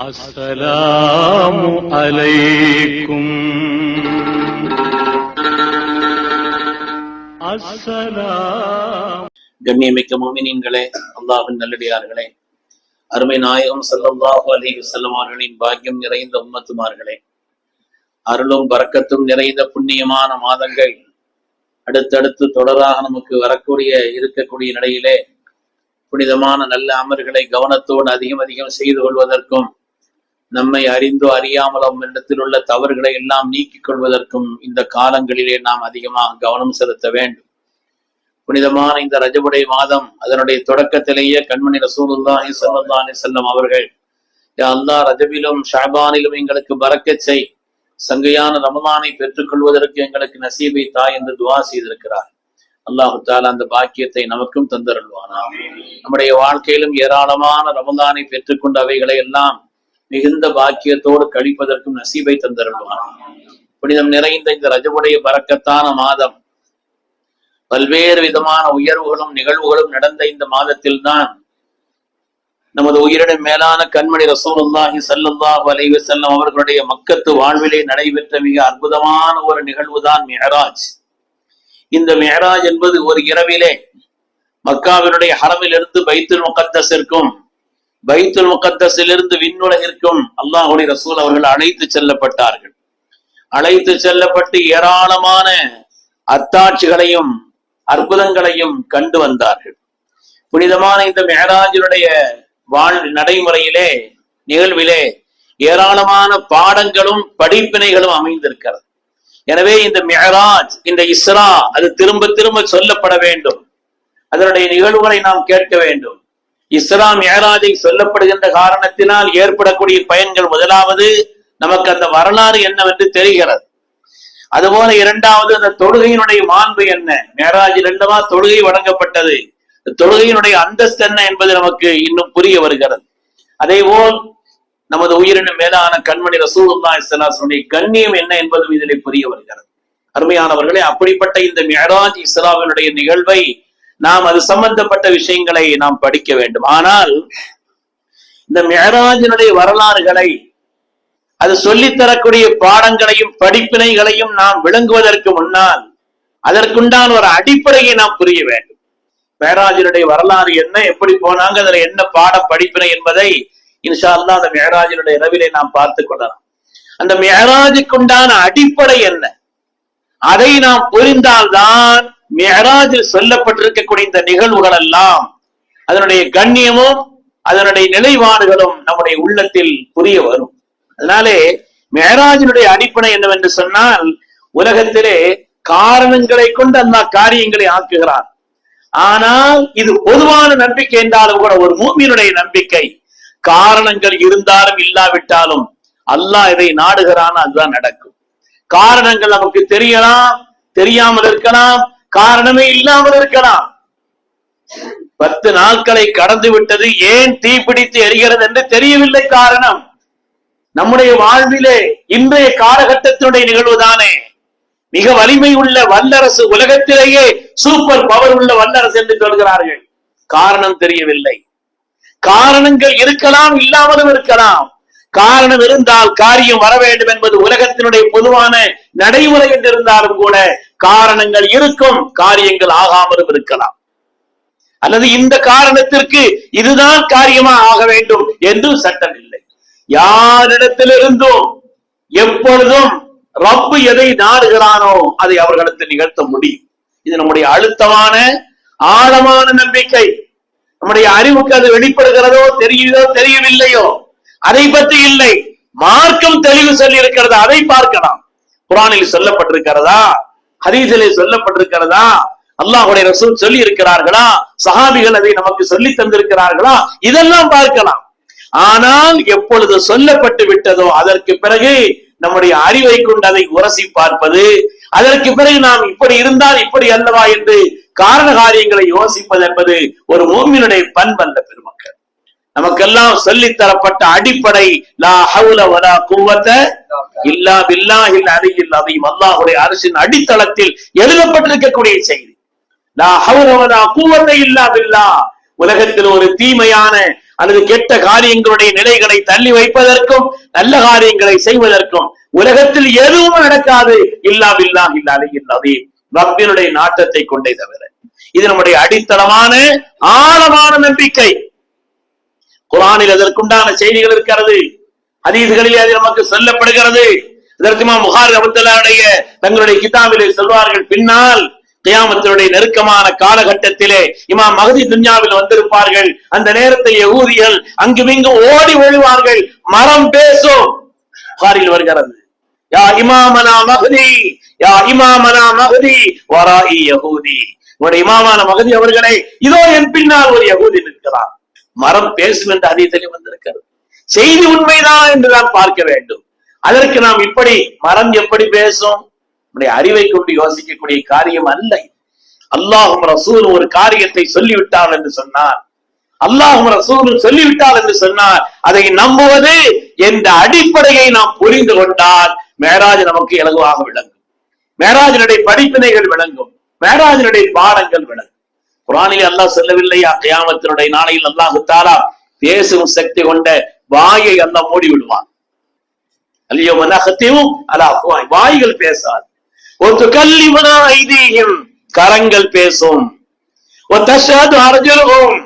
السلام عليكم السلام கண்ணியமிக்க மோமினின்களே அல்லாஹின் நல்லடியார்களே அருமை நாயகம் ஸல்லல்லாஹு அலைஹி வஸல்லம் அவர்களின் பாக்கியம் நிறைந்த உம்மத்துமார்களே அருளும் பரக்கத்தும் நிறைந்த புண்ணியமான மாதங்கள் அடுத்தடுத்து தொடராக நமக்கு வரக்கூடிய இருக்கக்கூடிய நிலையிலே புனிதமான நல்ல அமர்களை கவனத்தோடு அதிகம் அதிகம் செய்து கொள்வதற்கும் நம்மை அறிந்தோ அறியாமலோ இடத்தில் உள்ள தவறுகளை எல்லாம் நீக்கிக் கொள்வதற்கும் இந்த காலங்களிலே நாம் அதிகமாக கவனம் செலுத்த வேண்டும். புனிதமான இந்த ரஜபுடைய மாதம் அதனுடைய தொடக்கத்திலேயே கண்மணி ரசூலுல்லாஹி ஸல்லல்லாஹு செல்லம் அவர்கள் அல்லாஹ் ரஜபிலும் ஷாபானிலும் எங்களுக்கு பறக்கச் செய். சங்கையான ரமலானை பெற்றுக்கொள்வதற்கு எங்களுக்கு நசீபை தா என்று துவா செய்திருக்கிறார். அல்லாஹு தாலா அந்த பாக்கியத்தை நமக்கும் தந்தருள்வானா நம்முடைய வாழ்க்கையிலும் ஏராளமான ரமதானை பெற்றுக்கொண்ட அவைகளை எல்லாம் மிகுந்த பாக்கியத்தோடு கழிப்பதற்கும் நசீபை தந்தருள்வானா புனிதம் நிறைந்த இந்த ரஜபுடைய பறக்கத்தான மாதம் பல்வேறு விதமான உயர்வுகளும் நிகழ்வுகளும் நடந்த இந்த மாதத்தில் தான் நமது உயிரிடம் மேலான கண்மணி ரசூலுல்லாஹி செல்லுந்தா வலைவு செல்லும் அவர்களுடைய மக்கத்து வாழ்விலே நடைபெற்ற மிக அற்புதமான ஒரு நிகழ்வுதான் மெஹராஜ். இந்த மெஹராஜ் என்பது ஒரு இரவிலே மக்காவினுடைய ஹரமிலிருந்து பைத்துல் முகத்தஸிற்கும் பைத்துல் முகத்தஸிலிருந்து விண்ணுலகிற்கும் அல்லாஹுடைய ரசூல் அவர்கள் அழைத்து செல்லப்பட்டார்கள். அழைத்து செல்லப்பட்டு ஏராளமான அத்தாட்சிகளையும் அற்புதங்களையும் கண்டு வந்தார்கள். புனிதமான இந்த மெஹராஜினுடைய வாழ் நடைமுறையிலே நிகழ்விலே ஏராளமான பாடங்களும் படிப்பினைகளும் அமைந்திருக்கிறது. எனவே இந்த மெஹராஜ் இந்த இஸ்ரா அது திரும்ப திரும்ப சொல்லப்பட வேண்டும். அதனுடைய நிகழ்வுகளை நாம் கேட்க வேண்டும். இஸ்ரா மெஹராஜை சொல்லப்படுகின்ற காரணத்தினால் ஏற்படக்கூடிய பயன்கள் முதலாவது நமக்கு அந்த வரலாறு என்னவென்று தெரிகிறது. அதுபோல இரண்டாவது அந்த தொழுகையினுடைய மாண்பு என்ன? மேராஜ் அல்லவா தொழுகை வழங்கப்பட்டது. தொழுகையினுடைய அந்தஸ்து என்ன என்பது நமக்கு இன்னும் புரிய வருகிறது. அதே போல் நமது உயிரினும் மேலான கண்மணி ரசூலுல்லா இஸ்லாசனுடைய கண்ணியம் என்ன என்பதும் இதிலே புரிய வருகிறது. அருமையானவர்களே அப்படிப்பட்ட இந்த மேராஜ் இஸ்லாமினுடைய நிகழ்வை நாம் அது சம்பந்தப்பட்ட விஷயங்களை நாம் படிக்க வேண்டும். ஆனால் இந்த மெஹராஜினுடைய வரலாறுகளை அது சொல்லித் தரக்கூடிய பாடங்களையும் படிப்பினைகளையும் நாம் விளங்குவதற்கு முன்னால் அதற்குண்டான ஒரு அடிப்படையை நாம் புரிய வேண்டும். மேராஜினுடைய வரலாறு என்ன எப்படி போனாங்க அதுல என்ன பாட படிப்பினை என்பதை இன்ஷால்லா அந்த மேராஜினுடைய இரவிலே நாம் பார்த்து கொள்ளலாம். அந்த மேராஜுக்குண்டான அடிப்படை என்ன? அதை நாம் புரிந்தால்தான் மெஹராஜில் சொல்லப்பட்டிருக்கக்கூடிய இந்த நிகழ்வுகள் எல்லாம் அதனுடைய கண்ணியமும் அதனுடைய நிலைவாடுகளும் நம்முடைய உள்ளத்தில் புரிய வரும். அதனாலே மேராஜினுடைய அடிப்படை என்னவென்று சொன்னால் உலகத்திலே காரணங்களை கொண்டு அந்த காரியங்களை ஆக்குகிறார் ஆனால் இது பொதுவான நம்பிக்கை என்றாலும் கூட ஒரு மூமியினுடைய நம்பிக்கை காரணங்கள் இருந்தாலும் இல்லாவிட்டாலும் அல்லாஹ் இதை நாடுகிறான் அதுதான் நடக்கும். காரணங்கள் நமக்கு தெரியலாம் தெரியாமல் இருக்கலாம் காரணமே இல்லாமல் இருக்கலாம். பத்து நாட்களை கடந்து விட்டது ஏன் தீப்பிடித்து எரிகிறது என்று தெரியவில்லை காரணம். நம்முடைய வாழ்விலே இன்றைய காலகட்டத்தினுடைய நிகழ்வுதானே மிக வலிமை உள்ள வல்லரசு உலகத்திலேயே சூப்பர் பவர் உள்ள வல்லரசு என்று சொல்கிறார்கள். காரணம் தெரியவில்லை. காரணங்கள் இருக்கலாம் இல்லாமலும் இருக்கலாம். காரணம் இருந்தால் காரியம் வர வேண்டும் என்பது உலகத்தினுடைய பொதுவான நடைமுறை என்றிருந்தாலும் கூட காரணங்கள் இருக்கும் காரியங்கள் ஆகாமலும் இருக்கலாம். அல்லது இந்த காரணத்திற்கு இதுதான் காரியமா ஆக வேண்டும் என்றும் சட்டம் இல்லை யாரிடத்திலிருந்தும் எப்பொழுதும் ரப்பு எதை நாடுகிறானோ அதை அவர்களிடத்தில் நிகழ்த்த முடியும். இது நம்முடைய அழுத்தமான ஆழமான நம்பிக்கை. நம்முடைய அறிவுக்கு அது வெளிப்படுகிறதோ தெரியுதோ தெரியவில்லையோ அதை பற்றி இல்லை. மார்க்கம் தெளிவு சொல்லி இருக்கிறது அதை பார்க்கலாம். குரானில் சொல்லப்பட்டிருக்கிறதா? ஹதீசிலே சொல்லப்பட்டிருக்கிறதா? அல்லாஹுடைய ரசூல் சொல்லி இருக்கிறார்களா சஹாபிகள் அதை நமக்கு சொல்லி தந்திருக்கிறார்களா? இதெல்லாம் பார்க்கலாம். ஆனால் எப்பொழுது சொல்லப்பட்டு விட்டதோ அதற்கு பிறகு நம்முடைய அறிவை கொண்டு அதை உரசி பார்ப்பது அதற்கு பிறகு நாம் இப்படி இருந்தால் இப்படி அல்லவா என்று காரண காரியங்களை யோசிப்பது என்பது ஒரு ஓமியனுடைய பண்பு அந்த பெருமக்கள். நமக்கெல்லாம் சொல்லி தரப்பட்ட அடிப்படை லா ஹவுல வலா குவத்த இல்லா பில்லாஹில் அருகில் அதையும் அல்லாஹுடைய அரசின் அடித்தளத்தில் எழுதப்பட்டிருக்கக்கூடிய செய்தி. லா ஹவுல வலா குவத்த இல்லா பில்லா. உலகத்தில் ஒரு தீமையான அல்லது கெட்ட காரியங்களுடைய நிலைகளை தள்ளி வைப்பதற்கும் நல்ல காரியங்களை செய்வதற்கும் உலகத்தில் எதுவும் நடக்காது. இல்லா இல்லா இல்லாத இல்லாதே ரப்பினுடைய நாட்டத்தை கொண்டே தவிர. இது நம்முடைய அடித்தளமான ஆழமான நம்பிக்கை. குரானில் அதற்குண்டான செய்திகள் இருக்கிறது. அதீதுகளில் அது நமக்கு சொல்லப்படுகிறது. இதற்குமா முகார் புகாரி தங்களுடைய கிதாபிலே சொல்வார்கள் பின்னால் கியாமத்தினுடைய நெருக்கமான காலகட்டத்திலே இமாம் மகதி துன்யாவில் வந்திருப்பார்கள். அந்த நேரத்தை யகூதிகள் அங்குமிங்கும் ஓடி ஒழிவார்கள். மரம் பேசும். புகாரில் வருகிறது. யா இமாமனா மகதி யா இமாமனா மகதி வராஇ யகூதி. உங்களுடைய இமாமான மகதி அவர்களே இதோ என் பின்னால் ஒரு யகூதி நிற்கிறார் மரம் பேசும் என்று அதிகத்திலே வந்திருக்கிறது. செய்தி உண்மைதான் என்று நாம் பார்க்க வேண்டும். அதற்கு நாம் இப்படி மரம் எப்படி பேசும்? நம்முடைய அறிவை கொண்டு யோசிக்கக்கூடிய காரியம் அல்ல அல்லாஹும் ரசூல் ஒரு காரியத்தை சொல்லிவிட்டால் என்று சொன்னார் அல்லாஹும் ரசூலும் சொல்லிவிட்டால் என்று சொன்னார் அதை நம்புவது என்ற அடிப்படையை நாம் புரிந்து கொண்டால் மேராஜ் நமக்கு இலகுவாக விளங்கும். மேராஜனுடைய படிப்பினைகள் விளங்கும். மேராஜனுடைய பாடங்கள் விளங்கும். குரானில் அல்லாஹ் சொல்லவில்லையா கியாமத்தினுடைய நாளையில் அல்லாஹுத்தாரா பேசும் சக்தி கொண்ட வாயை அல்லாஹ் மூடி விடுவான் அல்லையோ மனகத்தையும் அல்லாஹ் வாய்கள் பேசாது. ஒரு கல்லிமனா ஐதீகம் கரங்கள் பேசும். ஒத்தஷாது அர்ஜுனகும்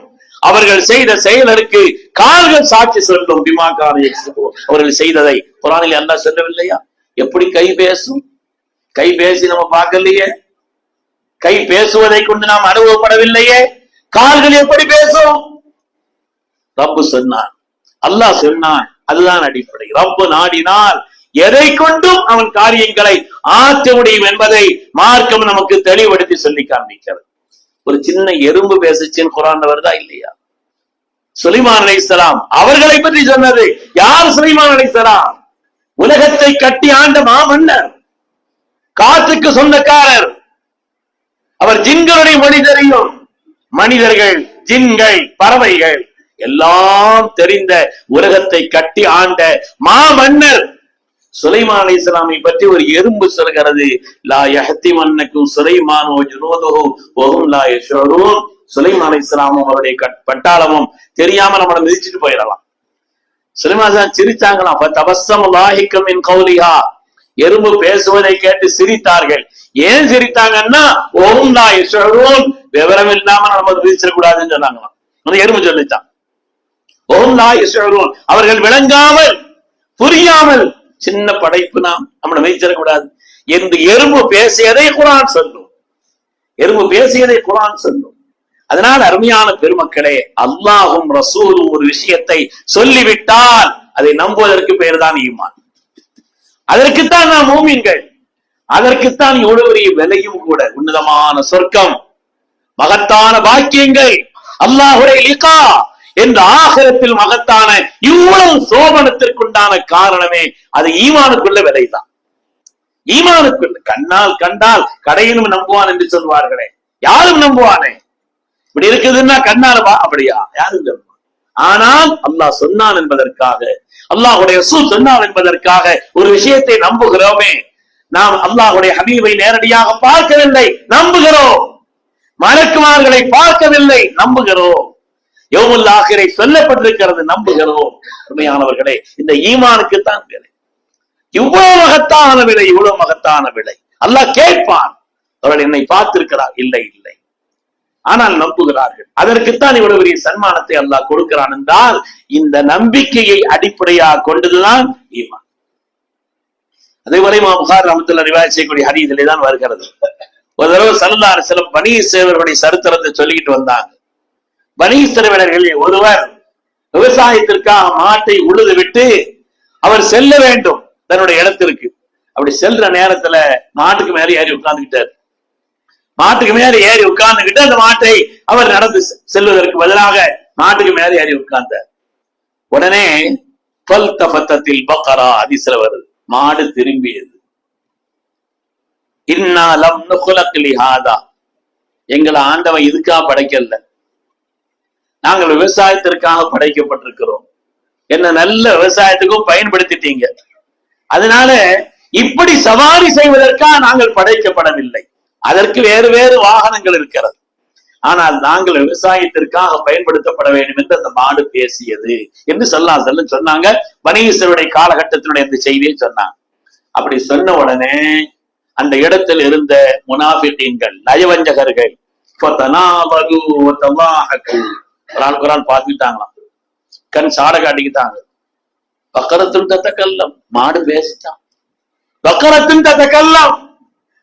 அவர்கள் செய்த செயலருக்கு கால்கள் சாட்சி சொல்லும் பிமாக்கான அவர்கள் செய்ததை குரானில் அல்லாஹ் சொல்லவில்லையா? எப்படி கை பேசும்? கை பேசி நம்ம பார்க்கலையே? கை பேசுவதை கொண்டு நாம் அனுபவப்படவில்லையே? கால்கள் எப்படி பேசும்? ரப்பு சொன்னான். அல்லாஹ் சொன்னான் அதுதான் அடிப்படை. ரப்பு நாடினால் எதை கொண்டும் அவன் காரியங்களை ஆற்ற முடியும் என்பதை மார்க்கம் நமக்கு தெளிவுபடுத்தி சொல்லி காண்பிக்கிறது. ஒரு சின்ன எறும்பு பேசுச்சுன்னு குரான் வருதா இல்லையா? சுலைமான் அலைஹிஸ்ஸலாம் அவர்களை பற்றி சொன்னது. யார் சுலைமான் அலைஹிஸ்ஸலாம் உலகத்தை கட்டி ஆண்ட மாமன்னர். காற்றுக்கு சொந்தக்காரர். அவர் ஜின்களுடைய மனிதரையும் மனிதர்கள் ஜின்கள் பறவைகள் எல்லாம் தெரிந்த உலகத்தை கட்டி ஆண்ட மாமன்னர் சுலைமான் அலி இஸ்லாமை பற்றி ஒரு எறும்பு சொல்கிறது. லா யஹத்தி மன்னக்கும் சுலைமான் ஓ ஓகும் லா யஷ்உரூன் சுலைமான் அலி இஸ்லாமும் அவருடைய கட்- பட்டாளமும் தெரியாம நம்மளை மிதிச்சிட்டு போயிடலாம். சுலைமான் சிரிச்சாங்களாம் தபஸ்ஸம் லாஹிக்கம் என் கௌலிஹா. எறும்பு பேசுவதை கேட்டு சிரித்தார்கள். ஏன் சிரித்தாங்கன்னா ஓம் நாய் சொல்வோம் விவரம் இல்லாம நம்ம மிதிச்சிடக்கூடாதுன்னு சொன்னாங்களாம். அந்த எறும்பு சொல்லித்தான். ஓம் நாய் சொல்வோம் அவர்கள் விளங்காமல் புரியாமல் சின்ன படைப்பு நாம் நம்மளை வைச்சிடக்கூடாது என்று எறும்பு பேசியதை குரான் சொல்லும். எறும்பு பேசியதை குரான் சொல்லும். அதனால் அருமையான பெருமக்களே அல்லாஹும் ரசூலும் ஒரு விஷயத்தை சொல்லிவிட்டால் அதை நம்புவதற்கு பெயர்தான் ஈமான். அதற்குத்தான் நாம் மூமின்கள். அதற்குத்தான் இவ்வளவு பெரிய விலையும் கூட உன்னதமான சொர்க்கம். மகத்தான பாக்கியங்கள். அல்லாஹுடைய லிகா. என்ற ஆகரத்தில் மகத்தான இவ்வளவு சோபனத்திற்குண்டான காரணமே அது ஈமானுக்குள்ள விலைதான். ஈமானுக்குள்ள கண்ணால் கண்டால் கடையிலும் நம்புவான் என்று சொல்வார்களே. யாரும் நம்புவானே? இப்படி இருக்குதுன்னா கண்ணால அப்படியா? யாரும் நம்புவான். ஆனால் அல்லாஹ் சொன்னான் என்பதற்காக அல்லாஹுடைய சூ சொன்னால் என்பதற்காக ஒரு விஷயத்தை நம்புகிறோமே. நாம் அல்லாஹுடைய ஹபீபை நேரடியாக பார்க்கவில்லை நம்புகிறோம். மலக்குமார்களை பார்க்கவில்லை நம்புகிறோம். யோமுல் ஆகிரை சொல்லப்பட்டிருக்கிறது நம்புகிறோம். உண்மையானவர்களே இந்த ஈமானுக்கு தான் விலை. இவ்வளவு மகத்தான விலை இவ்வளவு மகத்தான விலை. அல்லாஹ் கேட்பான். அவர்கள் என்னை பார்த்திருக்கிறார். இல்லை இல்லை. ஆனால் நம்புகிறார்கள். அதற்குத்தான் இவ்வளவு பெரிய சன்மானத்தை அல்லாஹ் கொடுக்கிறான் என்றால் இந்த நம்பிக்கையை அடிப்படையாக கொண்டதுதான் ஈமான். அதே போல இமாம் புகார் ரஹமத்துல்லா ரிவாய் செய்யக்கூடிய ஹதீஸிலே தான் வருகிறது. ஒரு தடவை சல்லல்லாஹு சில பணி சேவர்களுடைய சரித்திரத்தை சொல்லிக்கிட்டு வந்தாங்க. பனி சேவர்களில் ஒருவர் விவசாயத்திற்காக மாட்டை உழுது விட்டு அவர் செல்ல வேண்டும் தன்னுடைய இடத்திற்கு. அப்படி செல்ற நேரத்துல மாட்டுக்கு மேல ஏறி உட்கார்ந்துகிட்டார் மாட்டுக்கு மேல ஏறி உட்கார்ந்துகிட்டு அந்த மாட்டை அவர் நடந்து செல்வதற்கு பதிலாக மாட்டுக்கு மேல ஏறி உட்கார்ந்தார். உடனே பல் தபத்தத்தில் பக்கரா அதிசல வருது. மாடு திரும்பியது. இன்னாலம் நுகுலக்கிலி ஹாதா எங்களை ஆண்டவன் இதுக்காக படைக்கல. நாங்கள் விவசாயத்திற்காக படைக்கப்பட்டிருக்கிறோம். என்ன நல்ல விவசாயத்துக்கும் பயன்படுத்திட்டீங்க. அதனால இப்படி சவாரி செய்வதற்காக நாங்கள் படைக்கப்படவில்லை. அதற்கு வேறு வேறு வாகனங்கள் இருக்கிறது. ஆனால் நாங்கள் விவசாயத்திற்காக பயன்படுத்தப்பட வேண்டும் என்று அந்த மாடு பேசியது என்று சொல்லா செல்லும் சொன்னாங்க. வணிகசருடைய காலகட்டத்தினுடைய அந்த செய்தியை சொன்னாங்க. அப்படி சொன்ன உடனே அந்த இடத்தில் இருந்த முனாபிட்டீன்கள் நயவஞ்சகர்கள் ஃபதனாபது குரான் குரான் பார்த்துட்டாங்களாம் கண் சாட காட்டிக்கிட்டாங்க. பக்கரத்தும் தத்தக்கல்லம் மாடு பேசிட்டான் பக்கரத்தும் தத்தக்கல்லம்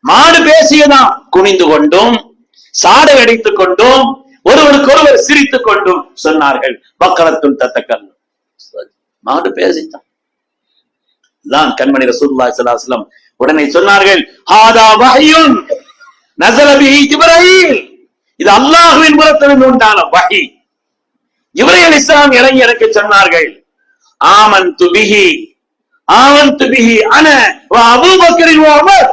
மாடு பேசியதான். குனிந்து கொண்டும். சாடை அடித்துக் கொண்டும். ஒருவருக்கொருவர் சிரித்துக் கொண்டும் சொன்னார்கள். பக்கரத்தும் தத்தக்கல் மாடு பேசித்தான். தான் கண்மணி ரசூல்லா சலாஸ்லம் உடனே சொன்னார்கள் ஹாதா வஹ்யுன் நசலபி இப்ராஹிம் இது அல்லாஹுவின் புறத்திலிருந்து உண்டான வகை ஜிப்ரீல் இஸ்லாம் இறங்கி சொன்னார்கள் ஆமன் பிஹி ஆமன் துபிஹி அன அபூபக்கரின் வ உமர்.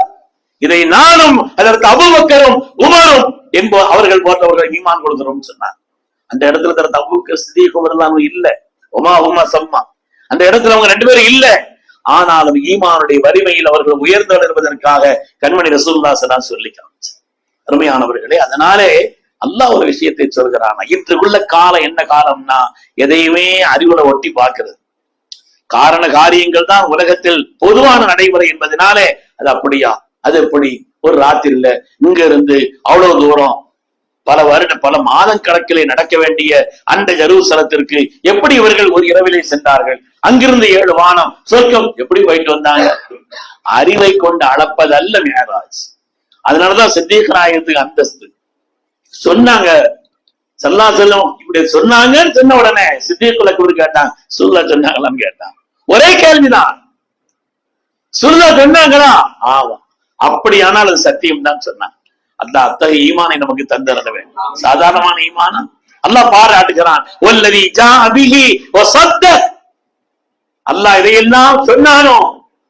இதை நானும் அதற்கு அபுபக்கரும் உமரும் என்போ அவர்கள் போன்றவர்கள் ஈமான் கொடுக்கிறோம் சொன்னார். அந்த இடத்துல தர அபூபக்கர் சிதீக் உமர்லாம் இல்ல. உமா உமா சம்மா. அந்த இடத்துல அவங்க ரெண்டு பேரும் இல்ல. ஆனாலும் ஈமானுடைய வலிமையில் அவர்கள் உயர்ந்தவர் என்பதற்காக கண்மணி ரசூல்லாசனா சொல்லி காமிச்சார் அருமையானவர்களே அதனாலே அல்லாஹ் ஒரு விஷயத்தை சொல்கிறான். இன்றுக்குள்ள காலம் என்ன காலம்னா எதையுமே அறிவுல ஒட்டி பார்க்கிறது. காரண காரியங்கள் தான் உலகத்தில் பொதுவான நடைமுறை என்பதனாலே அது அப்படியா? அது எப்படி? ஒரு ராத்திரில இங்க இருந்து அவ்வளவு தூரம் பல வருட பல மாதம் கணக்கிலே நடக்க வேண்டிய அந்த ஜருசலத்திற்கு எப்படி இவர்கள் ஒரு இரவிலே சென்றார்கள்? அங்கிருந்து ஏழு வானம் சொர்க்கம் எப்படி போயிட்டு வந்தாங்க? அறிவை கொண்டு அளப்பதல்ல மேராஜ். அதனாலதான் சித்தீகராயத்துக்கு அந்தஸ்து. சொன்னாங்க சல்லா செல்லும் இப்படி சொன்னாங்கன்னு சொன்ன உடனே சித்தீக்குள்ள கூட கேட்டான் சுல்லா சொன்னாங்களான்னு கேட்டான். ஒரே கேள்விதான். சுல்லா சொன்னாங்களா? ஆமா அப்படியானால் அது சத்தியம் தான் சொன்னான் அந்த அத்தகைய ஈமானை நமக்கு தந்திருந்தவன் சாதாரணமான ஈமானம் அல்லாஹ் பாராட்டுகிறான். அல்லாஹ் இதையெல்லாம் சொன்னானோ?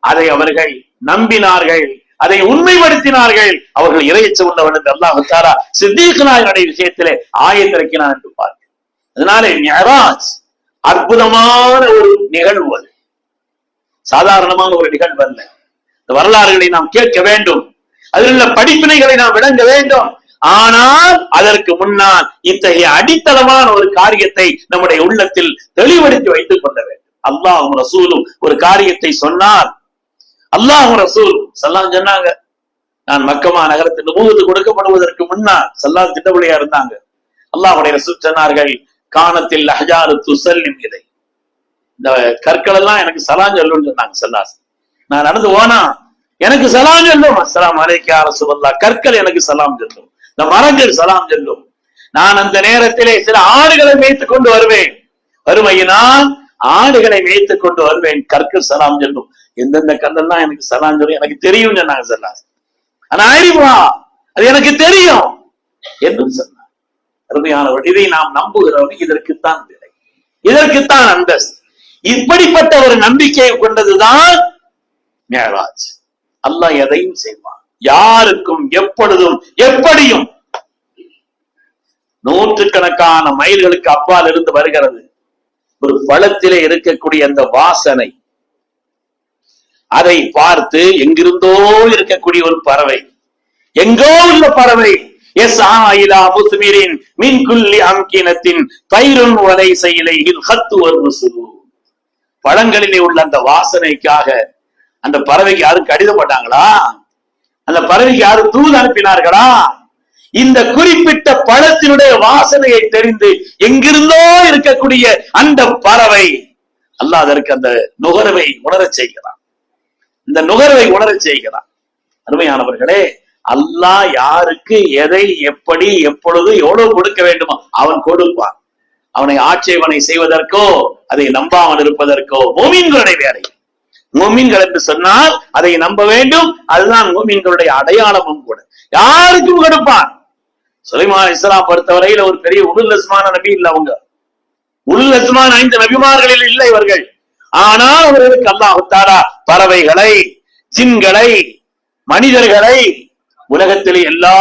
அதை அவர்கள் நம்பினார்கள். அதை உண்மைப்படுத்தினார்கள். அவர்கள் இறையச்ச உள்ளவன் என்று அல்லாஹ் தாரா சித்தீக் நாயனுடைய விஷயத்திலே ஆயத்திறக்கினான் என்று பார்க்க. அதனாலே மெஹராஜ் அற்புதமான ஒரு நிகழ்வு அது. சாதாரணமான ஒரு நிகழ்வு அல்ல. இந்த வரலாறுகளை நாம் கேட்க வேண்டும். அதில் உள்ள படிப்பினைகளை நாம் விளங்க வேண்டும். ஆனால் அதற்கு முன்னால் இத்தகைய அடித்தளமான ஒரு காரியத்தை நம்முடைய உள்ளத்தில் தெளிவடுத்தி வைத்துக் கொள்ள வேண்டும். அல்லாஹும் ரசூலும் ஒரு காரியத்தை சொன்னார். அல்லாஹும் ரசூல் சல்லாம் சொன்னாங்க. நான் மக்கமா நகரத்தில் நுபுவத்து கொடுக்கப்படுவதற்கு முன்னால் சல்லாம் திட்டப்படியா இருந்தாங்க. அல்லாஹுடைய ரசூல் சொன்னார்கள் காணத்தில் அஹஜாரு துசல்லிம் இதை இந்த கற்கள் எல்லாம் எனக்கு சலாம் சொல்லுன்னு சொன்னாங்க சல்லாஸ் நான் நடந்து போனா எனக்கு சலாம் சொல்லும். அஸ்ஸலாம் அலைக்கா வல்லா கற்கள் எனக்கு சலாம் சொல்லும். இந்த மரங்கள் சலாம் சொல்லும். நான் அந்த நேரத்திலே சில ஆடுகளை மேய்த்து கொண்டு வருவேன். வறுமையினால் ஆடுகளை மேய்த்து கொண்டு வருவேன். கற்கள் சலாம் சொல்லும். எந்தெந்த கல்லெல்லாம் எனக்கு சலாம் சொல்லும்? எனக்கு தெரியும் சொன்னாங்க சொல்லாஸ் ஆனா அறிவா? அது எனக்கு தெரியும். என்று சொன்னார். அருமையானவர் இதை நாம் நம்புகிறவர் இதற்குத்தான் விலை இதற்குத்தான் அந்தஸ்து. இப்படிப்பட்ட ஒரு நம்பிக்கையை கொண்டதுதான் மேராஜ். அல்லாஹ் எதையும் செய்வான். யாருக்கும் எப்பொழுதும் எப்படியும் நூற்றுக்கணக்கான மைல்களுக்கு அப்பால் இருந்து வருகிறது. ஒரு பழத்திலே இருக்கக்கூடிய அந்த வாசனை அதை பார்த்து எங்கிருந்தோ இருக்கக்கூடிய ஒரு பறவை எங்கோ உள்ள பறவை எஸ் ஆயிலா முஸ்மீரின் மின்குல்லி அம்கினத்தின் வலை செயலையில் ஹத்து ஒரு பழங்களிலே உள்ள அந்த வாசனைக்காக அந்த பறவைக்கு யாரும் கடிதம் போட்டாங்களா அந்த பறவைக்கு யாரும் தூது அனுப்பினார்களா? இந்த குறிப்பிட்ட பழத்தினுடைய வாசனையை தெரிந்து எங்கிருந்தோ இருக்கக்கூடிய அந்த பறவை அல்லாஹ் அதற்கு அந்த நுகர்வை உணர செய்கிறான். இந்த நுகர்வை உணரச் செய்கிறான். அருமையானவர்களே அல்லாஹ் யாருக்கு எதை எப்படி எப்பொழுது எவ்வளவு கொடுக்க வேண்டுமோ அவன் கொடுப்பான். அவனை ஆட்சேபனை செய்வதற்கோ அதை நம்பாமல் இருப்பதற்கோ மோமீன்களுடைய வேலை மோமீன்கள் என்று சொன்னால் அதை நம்ப வேண்டும். அதுதான் மோமீன்களுடைய அடையாளமும் கூட. யாருக்கும் கொடுப்பான். சுலைமான் இஸ்லாம் பொறுத்தவரையில ஒரு பெரிய உருள் அஸ்மான நபி இல்ல அவங்க. உருள் அஸ்மான் ஐந்து நபிமார்களில் இல்லை இவர்கள். ஆனால் அவர்களுக்கு அல்லாஹு உத்தாரா பறவைகளை ஜின்களை மனிதர்களை உலகத்திலே எல்லா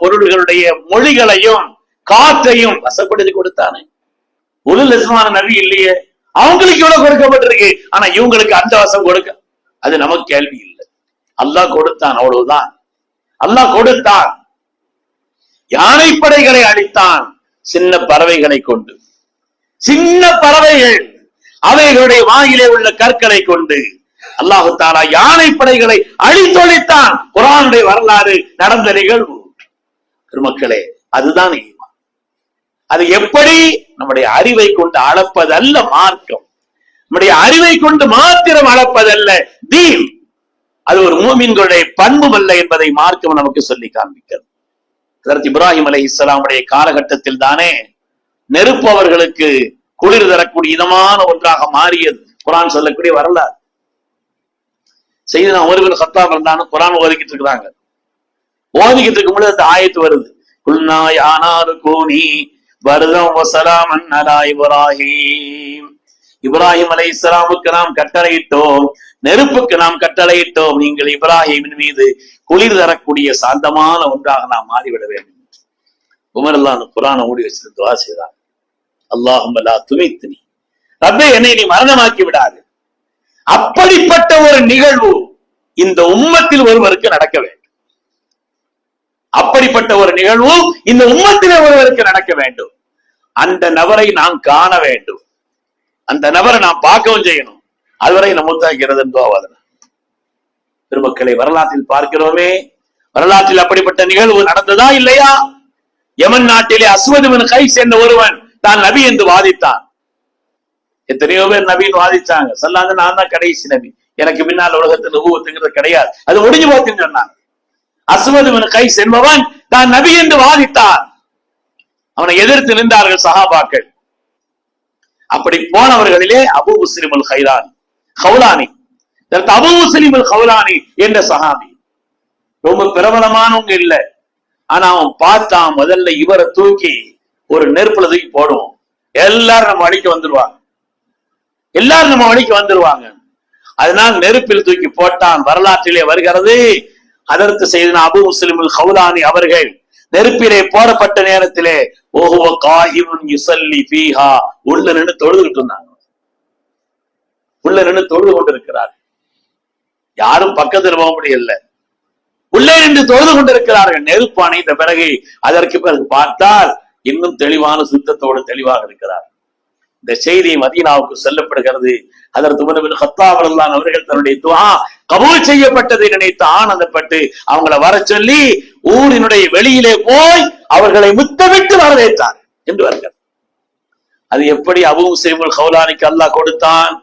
பொருள்களுடைய மொழிகளையும் காற்றையும் வசப்படுத்தி கொடுத்தானே. உருள் அஸ்மான நபி இல்லையே. அவங்களுக்கு இவ்வளவு கொடுக்கப்பட்டிருக்கு. ஆனா இவங்களுக்கு அந்த வசம் கொடுக்க அது நமக்கு கேள்வி இல்லை. அல்லாஹ் கொடுத்தான் அவ்வளவுதான். அல்லாஹ் கொடுத்தான். யானைப்படைகளை அழித்தான் சின்ன பறவைகளை கொண்டு. சின்ன பறவைகள் அவைகளுடைய வாயிலே உள்ள கற்களை கொண்டு அல்லாஹு தாலா யானை படைகளை அழித்தொழித்தான். குரானுடைய வரலாறு நடந்த நிகழ்வு. பெருமக்களே அதுதான் ஈமான். அது எப்படி? நம்முடைய அறிவை கொண்டு அளப்பதல்ல மார்க்கம். நம்முடைய அறிவை கொண்டு மாத்திரம் அளப்பதல்ல தீன். அது ஒரு மூமின்களுடைய பண்பும் அல்ல என்பதை மார்க்கம் நமக்கு சொல்லி காண்பிக்கிறது. அதற்கு இப்ராஹிம் அலை இஸ்லாமுடைய காலகட்டத்தில் தானே நெருப்பு அவர்களுக்கு குளிர் தரக்கூடிய இதமான ஒன்றாக மாறியது. குரான் சொல்லக்கூடிய வரலாறு. செய்து நான் ஒருவர் சத்தாம் இருந்தாலும் குரான் ஓதிக்கிட்டு இருக்கிறாங்க. ஓதிக்கிட்டு இருக்கும்போது அந்த ஆயத்து வருது. குல்நாய் ஆனாரு கோனி வருதம் வசலாமன் அலா இப்ராஹிம். இப்ராஹிம் அலை இஸ்லாமுக்கு நாம் கட்டளையிட்டோம் நெருப்புக்கு நாம் கட்டளையிட்டோம். நீங்கள் இப்ராஹிமின் மீது குளிர் தரக்கூடிய சாந்தமான ஒன்றாக நாம் மாறிவிட வேண்டும் உமரல்லான் அல்லாஹ் ஓடி மூடி வச்சிருந்து துவா செய்தார். அல்லாஹும் அல்லா துமித்தினி ரப்பே என்னை நீ மரணமாக்கி விடாது. அப்படிப்பட்ட ஒரு நிகழ்வு இந்த உம்மத்தில் ஒருவருக்கு நடக்க வேண்டும். அப்படிப்பட்ட ஒரு நிகழ்வு இந்த உம்மத்திலே ஒருவருக்கு நடக்க வேண்டும். அந்த நபரை நாம் காண வேண்டும். அந்த நபரை நாம் பார்க்கவும் செய்யணும். அதுவரை நம்ம முத்தாக்கிறது தோவாதன திருமக்களை வரலாற்றில் பார்க்கிறோமே. வரலாற்றில் அப்படிப்பட்ட நிகழ்வு நடந்ததா இல்லையா? யமன் நாட்டிலே அஸ்வதுவன் கை சேர்ந்த ஒருவன் தான் நபி என்று வாதித்தான். எத்தனையோ பேர் நபின்னு வாதிச்சாங்க. சொல்லாங்க நான் தான் கடைசி நபி. எனக்கு பின்னால் உலகத்தில் நுபுவத்துங்கிறது கிடையாது. அது முடிஞ்சு பார்த்துன்னு சொன்னாங்க. அஸ்வதுவன் கை செல்பவன் தான் நபி என்று வாதித்தார். அவனை எதிர்த்து நின்றார்கள் சஹாபாக்கள். அப்படி போனவர்களிலே அபு முஸ்லிமுல் ஹைரான் ஹவுலானி அபு முஸ்லிமுல் ஹவுலானி என்ற சஹாபி. ரொம்ப பிரபலமானவங்க இல்ல. ஆனா அவன் பார்த்தான் முதல்ல இவரை தூக்கி ஒரு நெருப்புல தூக்கி போடுவோம். எல்லாரும் நம்ம வழிக்கு வந்துருவாங்க. எல்லாரும் நம்ம வழிக்கு வந்துருவாங்க. அதனால் நெருப்பில் தூக்கி போட்டான் வரலாற்றிலே வருகிறது. அதற்கு செய்த அபு முஸ்லிமுல் ஹவுலானி அவர்கள் நெருப்பிலே போடப்பட்ட நேரத்திலே ஓஹுவ காஹிமுன் யுசல்லி பீஹா உள்ள நின்று தொழுதுகிட்டு இருந்தாங்க உள்ள நின்று தொழுது கொண்டிருக்கிறார். யாரும் பக்கத்தில் போக முடியல. உள்ளே நின்று தொழுது கொண்டிருக்கிறார்கள். நெருப்பு அணைந்த பிறகு அதற்கு பிறகு பார்த்தால் இன்னும் தெளிவான சுத்தத்தோடு தெளிவாக இருக்கிறார். இந்த செய்தி மதீனாவுக்கு சொல்லப்படுகிறது. அதற்கு முன்பின் ஹத்தாவரல்லான் அவர்கள் தன்னுடைய துவா கபூல் செய்யப்பட்டதை நினைத்து ஆனந்தப்பட்டு அவங்கள வர சொல்லி ஊரினுடைய வெளியிலே போய் அவர்களை முத்தமிட்டு வரவேற்றார் என்று வருகிறார் அது எப்படி அபு செய்முல் ஹவுலானிக்கு அல்லாஹ் கொடுத்தான்?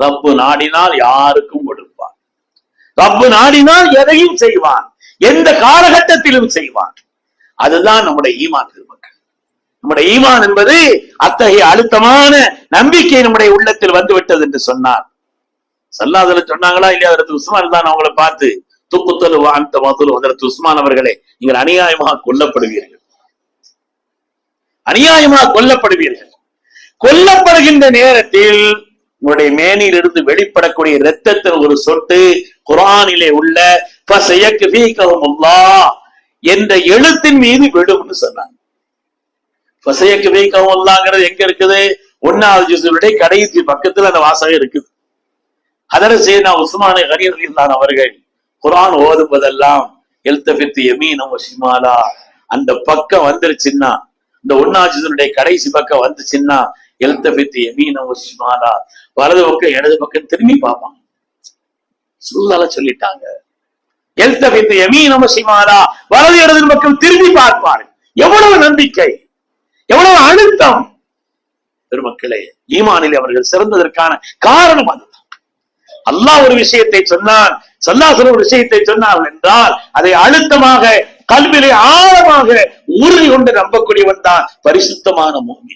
ரப்பு நாடினால் யாருக்கும் கொடுப்பான். ரப்பு நாடினால் எதையும் செய்வான். எந்த காலகட்டத்திலும் செய்வான். அதுதான் நம்முடைய ஈமான் திருமணம் நம்முடைய ஈமான் என்பது அத்தகைய அழுத்தமான நம்பிக்கை நம்முடைய உள்ளத்தில் வந்து விட்டது என்று சொன்னார். சல்லாதுல சொன்னாங்களா இல்லையா? அதற்கு உஸ்மான் தான் அவங்களை பார்த்து துக்குத்தலு அந்த மதுல். அதற்கு உஸ்மான் அவர்களே நீங்கள் அநியாயமாக கொல்லப்படுவீர்கள். அநியாயமாக கொல்லப்படுவீர்கள். கொல்லப்படுகின்ற நேரத்தில் உங்களுடைய மேனியிலிருந்து வெளிப்படக்கூடிய இரத்தத்தில் ஒரு சொட்டு குரானிலே உள்ள என்ற எழுத்தின் மீது விடும்னு சொன்னாங்க. ஃபசயக்கு ஃபீகஹும் எங்க இருக்குது? ஒன்னாவது ஜூசுடைய கடைசி பக்கத்துல அந்த வாசகம் இருக்குது. அதர செய்தா உஸ்மானை கரீர் அவர்கள் குரான் ஓதுவதெல்லாம் எல்தபித்து எமீனம் ஷிமாலா அந்த பக்கம் வந்துருச்சுன்னா இந்த ஒன்னாஜிதனுடைய கடைசி பக்கம் வந்துச்சுன்னா எல்தபித்து எமீனம் ஷிமாலா வலது பக்கம் இடது பக்கம் திரும்பி பார்ப்பாங்க. சுல்லால சொல்லிட்டாங்க. எல்தபித்து எமீனம் ஷிமாலா வலது இடது பக்கம் திரும்பி பார்ப்பார் எவ்வளவு நம்பிக்கை. எவ்வளவு அழுத்தம் பெருமக்களே ஈமானில் அவர்கள் சிறந்ததற்கான காரணம் அதுதான். அல்லாஹ் ஒரு விஷயத்தை சொன்னான் சல்லாசன் ஒரு விஷயத்தை சொன்னான் என்றால் அதை அழுத்தமாக கல்வியிலே ஆழமாக உறுதி கொண்டு நம்பக்கூடியவன் தான் பரிசுத்தமான மூமி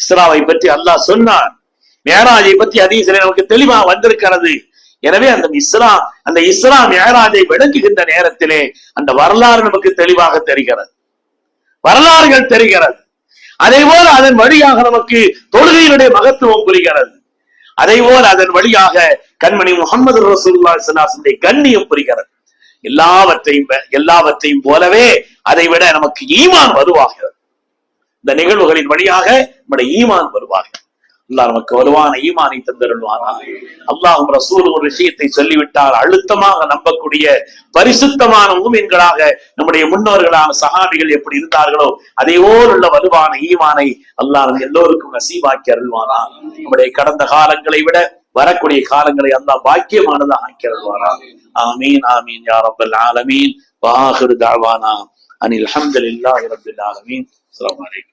இஸ்ராவை பற்றி அல்லாஹ் சொன்னான். மேராஜை பற்றி அதீசிலே நமக்கு தெளிவாக வந்திருக்கிறது. எனவே அந்த இஸ்லாம் அந்த இஸ்லாம் மேராஜை விளங்குகின்ற நேரத்திலே அந்த வரலாறு நமக்கு தெளிவாக தெரிகிறது. வரலாறுகள் தெரிகிறது. அதே போல அதன் வழியாக நமக்கு தொழுகையினுடைய மகத்துவம் புரிகிறது. அதே போல அதன் வழியாக கண்மணி முகமது ரசூல்லா கண்ணியம் புரிகிறது. எல்லாவற்றையும் எல்லாவற்றையும் போலவே அதை விட நமக்கு ஈமான் வருவாகிறது இந்த நிகழ்வுகளின் வழியாக நம்முடைய ஈமான் வருவார்கள். அல்லாஹ் நமக்கு வலுவான ஈமானை தந்திருவானா அல்லாஹும் ரசூல் ஒரு விஷயத்தை சொல்லிவிட்டால் அழுத்தமாக நம்பக்கூடிய பரிசுத்தமான மூமின்களாக நம்முடைய முன்னோர்களான சகாபிகள் எப்படி இருந்தார்களோ அதே உள்ள வலுவான ஈமானை அல்லாஹ் எல்லோருக்கும் நசீவாக்கி அருள்வானா நம்முடைய கடந்த காலங்களை விட வரக்கூடிய காலங்களை அல்லாஹ் பாக்கியமானதாக ஆக்கி அருள்வானா ஆமீன் ஆமீன் யா ரப்பல் ஆலமீன். வாஹிரு தாழ்வானா அனில் ஹம்துலில்லாஹி ரப்பில் ஆலமீன். அஸ்ஸலாமு வலைக்கம்